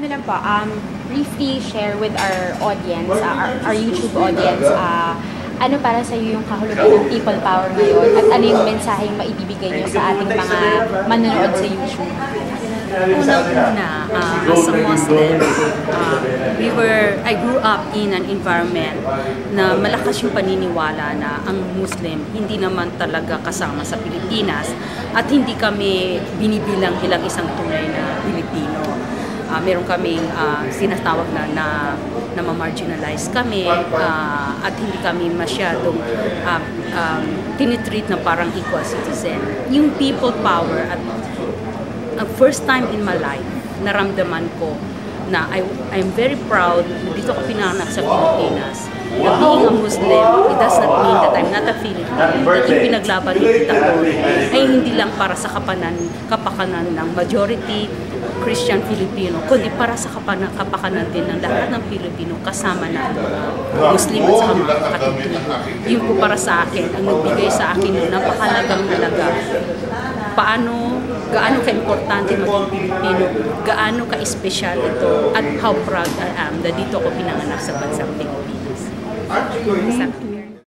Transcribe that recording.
ano lang po, um, briefly share with our audience, uh, our, our YouTube audience, uh, ano para sa iyo yung kahulugan ng people power ngayon at ano yung mensaheng maibibigay niyo sa ating mga manonood sa YouTube? Unang-una, uh, as a Muslim, uh, we were, I grew up in an environment na malakas yung paniniwala na ang Muslim hindi naman talaga kasama sa Pilipinas at hindi kami binibilang bilang isang tunay na Pilipino. Uh, meron kaming uh, sinatawag na na, na ma-marginalize kami uh, at hindi kami masyadong uh, um, tinitreat na parang equal citizen. Yung people power at ang first time in my life, naramdaman ko na I, I'm very proud dito ako pinanganak sa Pilipinas. Na being a Muslim, it does not mean that I'm not a Filipino. That yung pinaglaban ng tita ko ay hindi lang para sa kapanan, kapakanan ng majority Christian Filipino, kundi para sa kapanan, kapakanan din ng lahat ng Pilipino kasama na Muslim at saka mga Katoliko. Yun po para sa akin, ang nagbigay sa akin ng napakalagang halaga paano, gaano ka-importante maging Pilipino, gaano ka-espesyal ito, at how proud I am na dito ako pinanganak sa bansang Pilipinas. Sa